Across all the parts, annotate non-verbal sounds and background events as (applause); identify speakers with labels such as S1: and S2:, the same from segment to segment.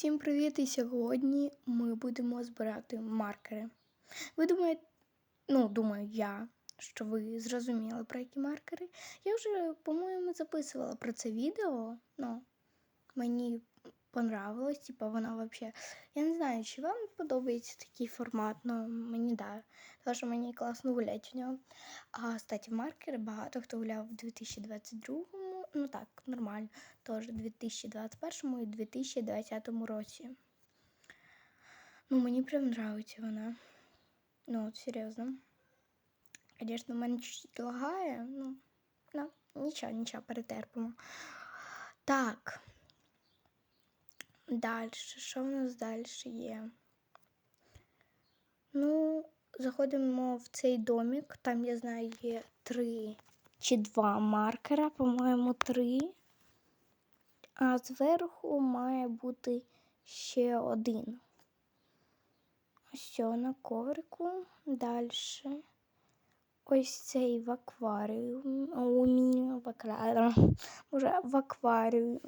S1: Всім привіт! І сьогодні ми будемо збирати маркери. Ви думаєте, ну, думаю, я, що ви зрозуміли про які маркери. Я вже, по-моєму, записувала про це відео. Ну, мені понравилось, типа вона взагалі. Я не знаю, чи вам подобається такий формат, але мені да. Тому що мені класно гуляти в нього. А кстати, маркери багато хто гуляв в 2022-му, ну так, нормально, теж у 2021 і 2020 році. Ну, мені прям нравиться вона. Ну, от серйозно. Звісно, в мене чуть-чуть лагає, ну, ну, нічого, нічого, перетерпимо. Так. Далі, що в нас далі є? Ну, заходимо в цей домик. Там, я знаю, є три чи два маркера, по-моєму, три. А зверху має бути ще один. Ось на коврику. Далі. Ось цей в акваріумі. В акваріумі. Може, в акваріумі.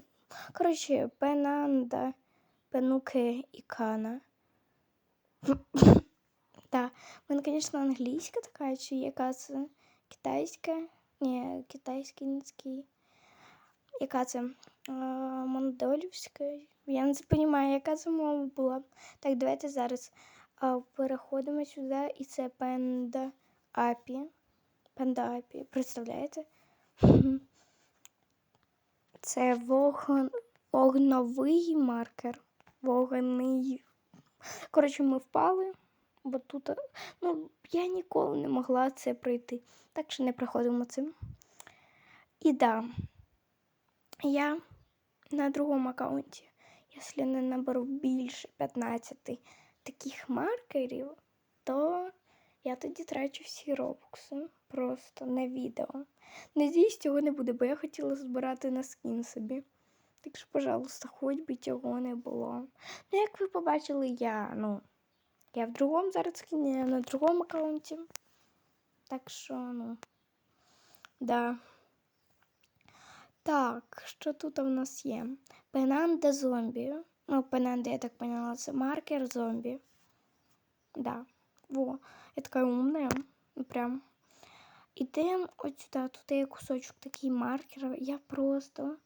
S1: Коротше, пенанда, пенуке і кана. Так, в мене, звісно, англійська така, чи яка це китайська. Ні, китайський, Яка це мондолівська. Я не розумію, яка це мова була. Так, давайте зараз переходимо сюди, і це пенда апі. Пенда апі. Представляєте? Це вогн... вогновий маркер. Вогний. Коротше, ми впали, бо тут ну, я ніколи не могла це пройти. Так що не проходимо цим. І да, я на другому аккаунті, якщо не наберу більше 15 таких маркерів, то я тоді трачу всі робокси просто на відео. Надіюсь, цього не буде, бо я хотіла збирати на скін собі. Так що, пожалуйста, хоч би цього не було. Ну, як ви побачили, я, ну, я в другому зараз я на другому аккаунті. Так що, ну, да. Так, що тут у нас є? Пенанда зомбі. Ну, пенанда, я так поняла, це маркер зомбі. Да. Во, я така умная. Прям. Ідемо от сюди, тут є кусочок такий маркер. Я просто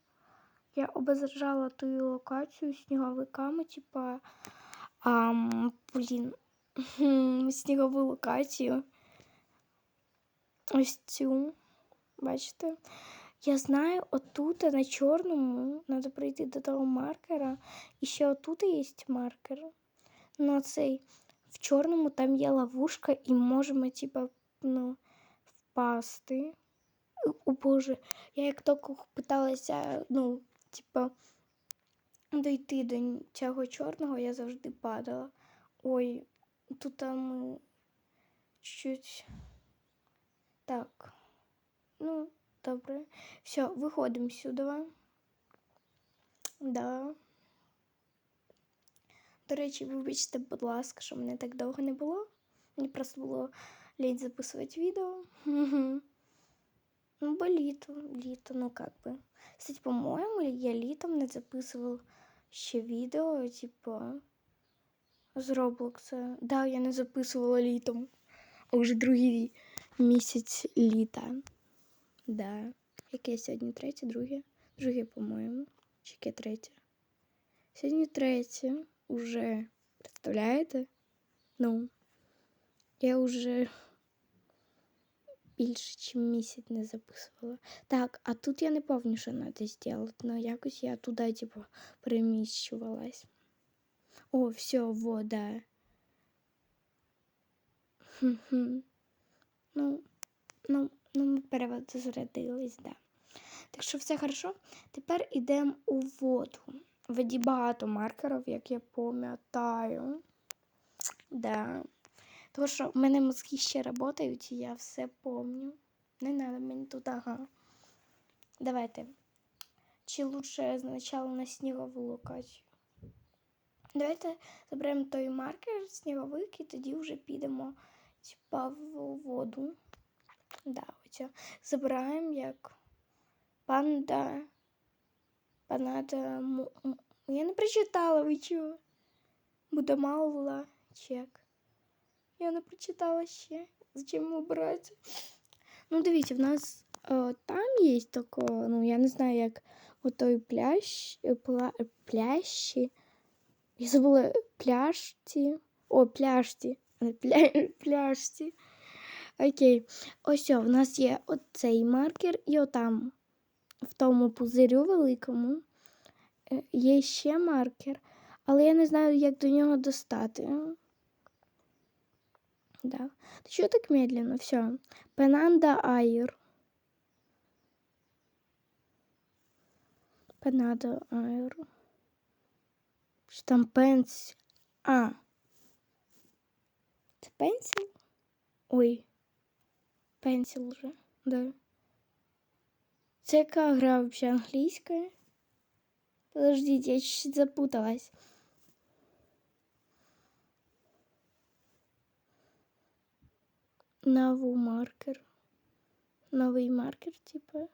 S1: я обезражала ту локацію сніговиками, типа, блін, (laughs) снігову локацію. Ось цю. Бачите? Я знаю, отут на чорному треба прийти до того маркера. І ще отут є маркер. Ну, цей в чорному там є ловушка і можемо, типа, ну, впасти. О Боже, я як тільки питалася, ну, типа, дойти до цього чорного, я завжди падала. Ой, тут там чуть. Так. Ну, добре. Все, виходимо сюди. Да. До речі, вибачте, будь ласка, що мене так довго не було. Мені просто було лень записувати відео. Ну, бо літо, літо, ну как би. Кстати, по-моєму, я літом не записував ще відео, типу, з Роблокса. Да, я не записувала літом. А вже другий місяць літа. Да. Яке сьогодні третє, друге? Друге, по-моєму. Чи яке третє? Сьогодні третє уже. Представляєте? Ну, я вже більше, ніж місяць не записувала. Так, а тут я не пам'ятаю, що треба зробити, але якось я туди, типу, переміщувалась. О, все, вода. Ну, ну, ну, ми перезарядились, да. Так що все хорошо. Тепер йдемо у воду. В воді багато маркерів, як я пам'ятаю. Да. Тому що в мене мозки ще працюють, і я все пам'ятаю. Не треба мені тут, ага. Давайте. Чи лучше спочатку на снігову локацію? Давайте заберемо той маркер сніговик і тоді вже підемо типа в воду. Да, оця. Забираємо як панда. Панада Я не прочитала, ви чого? Будамалла чек. Я не прочитала ще. Зачем обирати? Ну, дивіться, в нас е, там є тако, ну, я не знаю, як отой плящ, е, пла, плящі. Я забула пляшті. О, пляшті. а Пля, (laughs) пляшті. Окей. Ось о, в нас є оцей маркер і отам, в тому пузирю великому, е, є ще маркер, але я не знаю, як до нього достати. Да. Ты чё так медленно? Все. Пенанда Айр. Пенада Айр. Що там пенс... А. Це пенсил? Ой. Пенсил вже, да. Це яка гра вообще англійська? Подождите, я чуть-чуть запуталась. Новый маркер. Новий маркер, типа.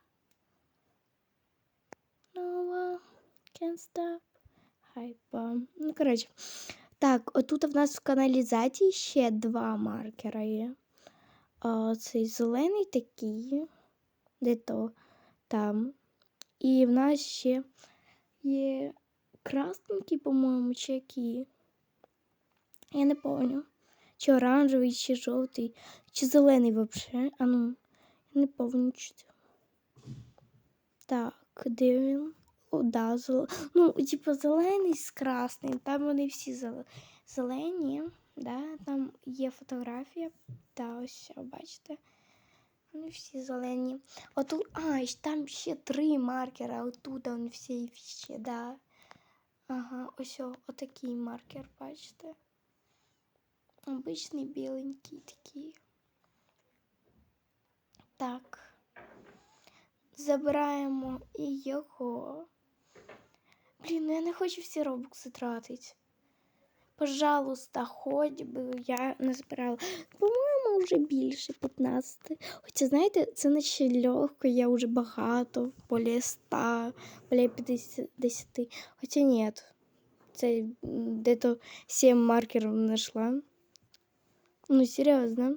S1: Нова. Can't stop. Хайпа. Ну, коротше. Так, отут в нас в каналізації ще два маркера є. А, цей зелений такий, де то там. І в нас ще є красненький, по-моєму, чи які. Я не пам'ятаю. Чи оранжевий, чи жовтий, чи зелений взагалі. А ну, не що. Так, де він? О, да, зел... Ну, типу, зелений з красним. Там вони всі зел- зелені. Да? Там є фотографія. Та ось, бачите. Вони всі зелені. Отут, а, там ще три маркера. Отут вони всі ще, да. Ага, ось отакий маркер, бачите. Обичний біленький такий. Так. Забираємо і його. Блін, ну я не хочу всі робокси тратити. Пожалуйста, хоч би я не збирала. По-моєму, вже більше 15. Хоча, знаєте, це наче легко, я вже багато, более 100, более 50. Хоча ні, це де-то 7 маркерів знайшла. Ну, серйозно.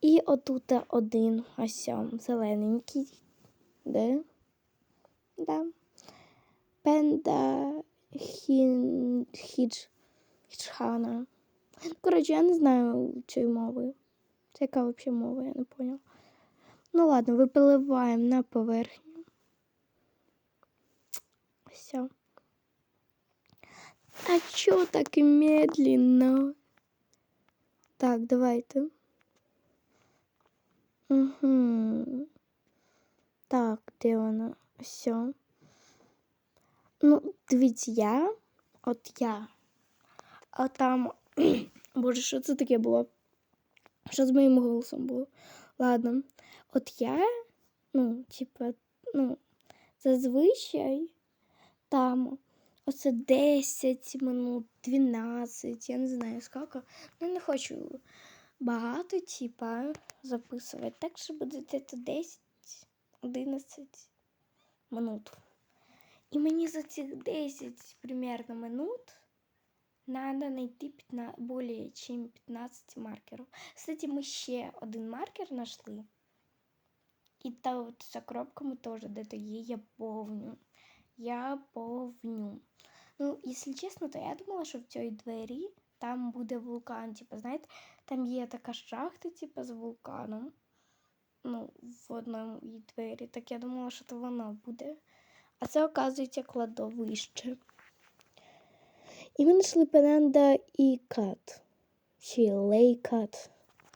S1: І отут один ось зелененький. Де? Да. Пенда хін... хідж... хіджхана. Коротше, я не знаю цієї мови. Це яка взагалі мова, я не поняла. Ну ладно, випиливаємо на поверхню. Все. А чё так медленно? Так, давайте. Угу. Так, де вона? Все. Ну, дивіться, я. От я. А там. (clears throat) Боже, що це таке було? Що з моїм голосом було? Ладно. От я, ну, типа, ну, зазвичай там оце 10 минут, 12, я не знаю скільки. Ну, не хочу багато, типа, записувати. Так що буде десь 10, 11 минут. І мені за цих 10 примерно минут надо найти 15, более чем 15 маркерів. Кстати, ми ще один маркер знайшли. І та от за кропками теж де-то є, я повню. Я повню. Ну, якщо чесно, то я думала, що в цій двері там буде вулкан. Типу, знаєте, там є така шахта, типу, з вулканом. Ну, в одній двері. Так я думала, що то вона буде. А це, оказується, кладовище. І ми знайшли пенанда і кат. Чи лейкат,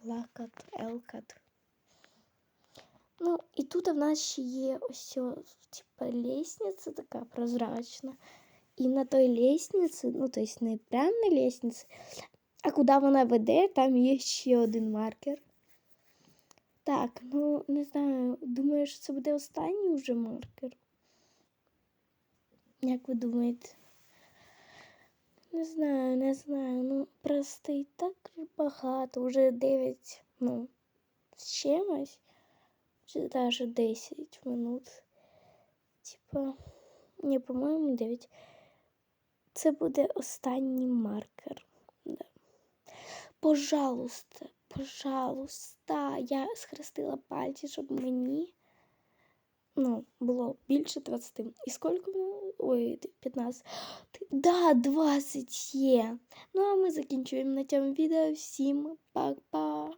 S1: лакат, елкат. Ну, і тут в нас ще є ось, о, типа, лестниця така прозрачна. І на той лестниці, ну, то есть не прямо на лестниці, а куди вона веде, там є ще один маркер. Так, ну не знаю, думаю, що це буде останній вже маркер. Як ви думаєте? Не знаю, не знаю. Ну, просто і так багато. Уже 9, ну, з чимось. Навіть 10 минут. Типа, не, по-моєму, 9. Це буде останній маркер. Да. Пожалуйста, пожалуйста, я схрестила пальці, щоб мені ну, було більше 20. І скільки воно? Ой, 15. Да, 20 є. Ну, а ми закінчуємо на цьому відео. Всім па-па.